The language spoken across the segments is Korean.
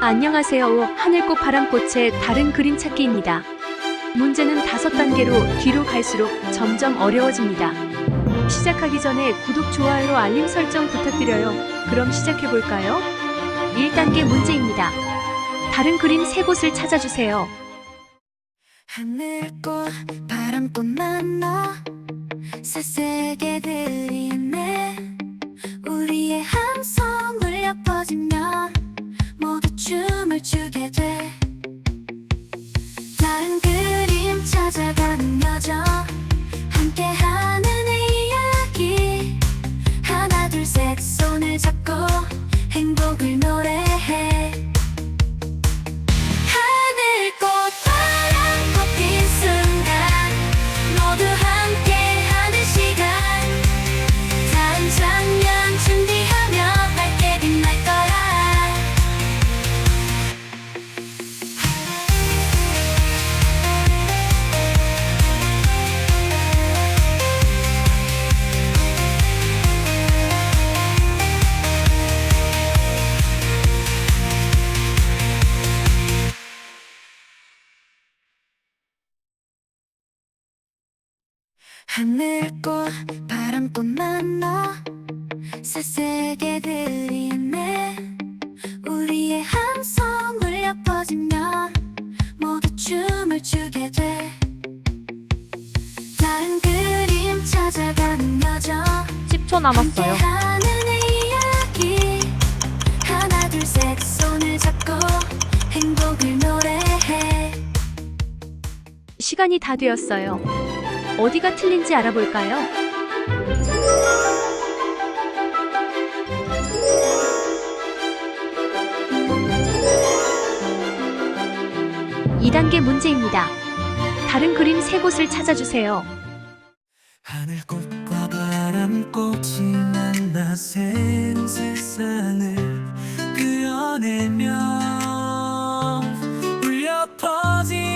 안녕하세요. 하늘꽃 바람꽃의 다른 그림 찾기입니다. 문제는 다섯 단계로 뒤로 갈수록 점점 어려워집니다. 시작하기 전에 구독, 좋아요, 알림 설정 부탁드려요. 그럼 시작해 볼까요? 1단계 문제입니다. 다른 그림 세 곳을 찾아주세요. 하늘꽃 바람꽃 만나 새세계들이 있네 우리의 함 춤을 추 하늘꽃 바람꽃 만나 새세계들이 있네. 우리의 함성 울려 퍼지면 모두 춤을 추게 돼. 다른 그림 찾아가는 여정. 10초 남았어요. 함께하는 이야기. 하나 둘 셋 손을 잡고 행복을 노래해. 시간이 다 되었어요. 어디가 틀린지 알아볼까요? 이단계 문제입니다. 다른 그림 세 곳을 찾아주세요. 하늘꽃과 바람꽃이 만나 새로운 세상을 그려내며 울려 퍼지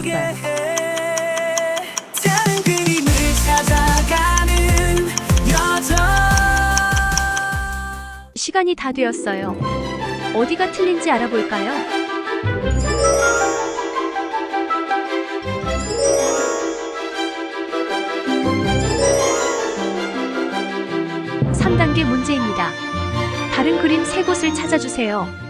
남았어요. 시간이 다 되었어요. 어디가 틀린지 알아볼까요? 삼단계 문제입니다. 다른 그림 세 곳을 찾아주세요.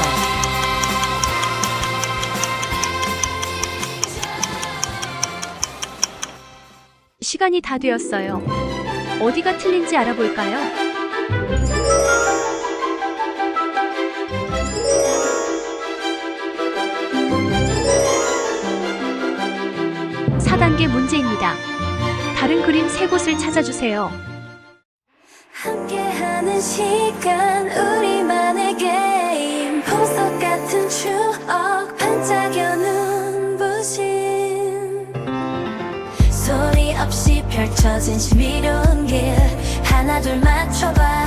네. 시간이 다 되었어요. 어디가 틀린지 알아볼까요? 4단계 문제입니다. 다른 그림 세곳을 찾아주세요. 함께하는 시간 우리만 없이 펼쳐진 신비로운 길. 하나 둘 맞춰봐.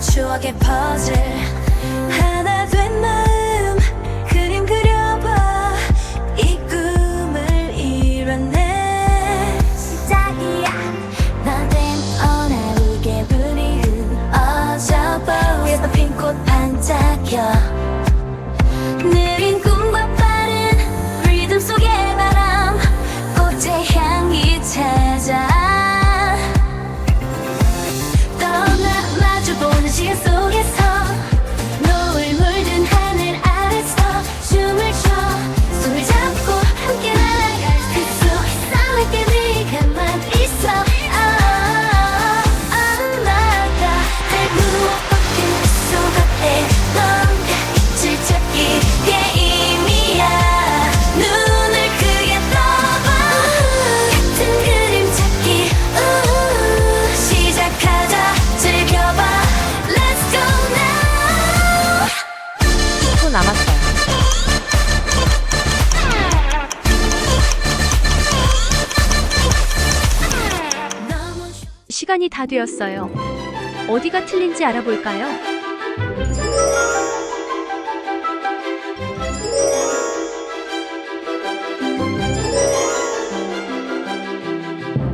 추억의 퍼즐. 하나 된 마음. 그림 그려봐. 이 꿈을 이뤄내. 시작이야. 너된 어나우게 불이 흩어져 위에서 핀 꽃 반짝여 시간이 다 되었어요. 어디가 틀린지 알아볼까요?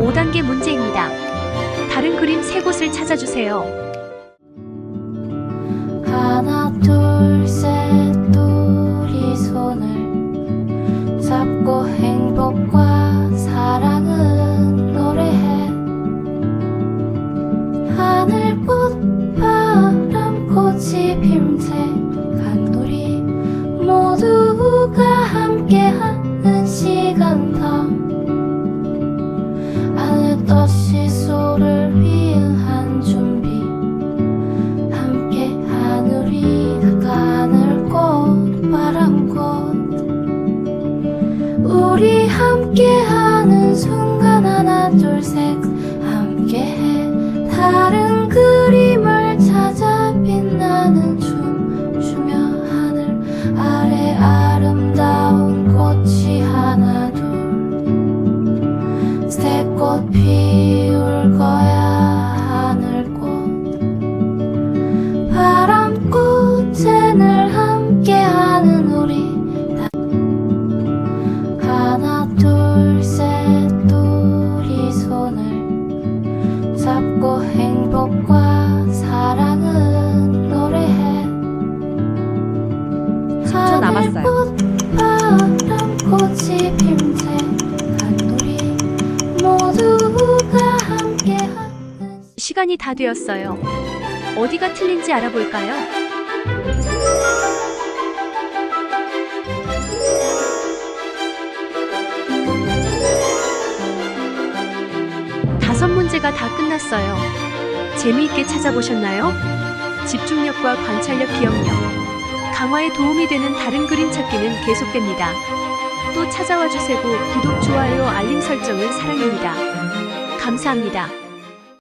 오단계 문제입니다. 다른 그림 세 곳을 찾아주세요. 하나 둘 셋 하 시간이 다 되었어요. 어디가 틀린지 알아볼까요? 다섯 문제가 다 끝났어요. 재미있게 찾아보셨나요? 집중력과 관찰력, 기억력, 강화에 도움이 되는 다른 그림 찾기는 계속됩니다. 또 찾아와 주세요. 구독, 좋아요, 알림 설정은 사랑입니다. 감사합니다.